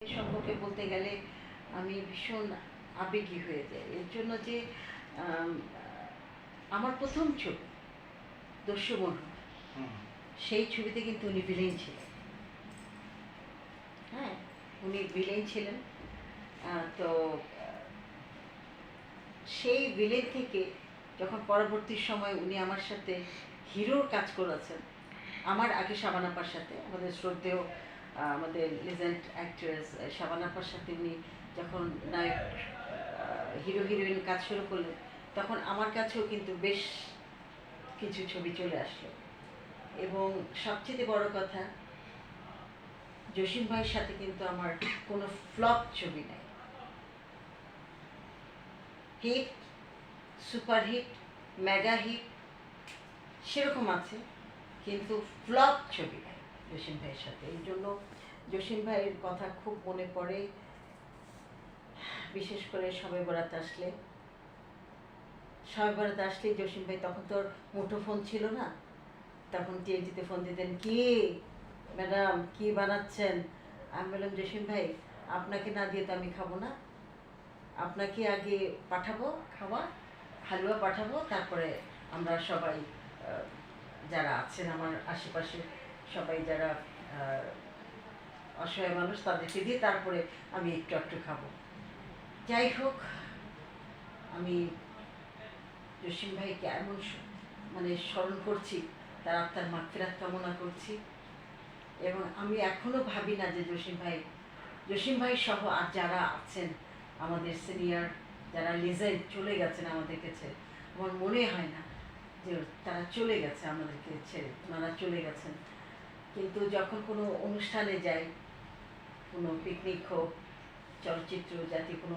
সম্পর্কে বলতে গেলে আমি ভীষণ আবেগী হয়ে যাই। এর জন্য যে আমার প্রথম ছবি দস্যুমন সেই ছবিতে কিন্তু উনি ভিলেন ছিলেন। হ্যাঁ উনি ভিলেন ছিলেন। তো সেই ভিলেন থেকে যখন পরবর্তী সময় উনি আমার সাথে হিরোর কাজ করেছেন আমার আগে শাবানাপার সাথে আমাদের শ্রদ্ধেয় আমাদের লিজেন্ড অ্যাক্ট্রেস শাবানাপার সাথে উনি যখন নায়ক হিরো, হিরোইন কাজ শুরু করলেন, তখন আমার কাছেও কিন্তু বেশ কিছু ছবি চলে আসলো। এবং সবচেয়ে বড় কথা, জসিম ভাইয়ের সাথে কিন্তু আমার কোনো ফ্লপ ছবি নাই। Hit, super hit, mega hit, সেরকম আছে, কিন্তু ফ্লপ ছবি নাই। জসিম ভাইয়ের সাথে। এই জন্য জসিম ভাইয়ের কথা খুব মনে পড়ে। বিশেষ করে সবাই বরাত আসলে। সবাই বরাত আসলে জসিম ভাই তখন তোর মুঠো ফোন ছিল না। তখন টিএনটিতে ফোন দিতেন, কি ম্যাডাম, কি বানাচ্ছেন? আমি বললাম জসিম ভাই আপনাকে না দিয়ে তো আমি খাব না। আপনাকে আগে পাঠাবো, খাওয়া, হালুয়া পাঠাবো, তারপরে আমরা সবাই যারা আছেন আমার আশেপাশে সবাই যারা অসহায় মানুষ তাদেরকে দিয়ে তারপরে আমি একটু একটু খাব। যাই হোক, আমি জসিম ভাইকে এমন মানে স্মরণ করছি, তার আত্মার মাগফিরাত কামনা করছি এবং আমি এখনও ভাবি না যে জসিম ভাই জসিম ভাই সহ আর যারা আছেন আমাদের সিনিয়র, যারা লিজেন্ড চলে গেছেন আমাদের কাছে, আমার মনে হয় না যে তারা চলে গেছে আমাদেরকে ছেড়ে, ওনারা চলে গেছেন। কিন্তু যখন কোনো অনুষ্ঠানে যাই কোনো পিকনিক হোক চলচ্চিত্র জাতীয় কোনো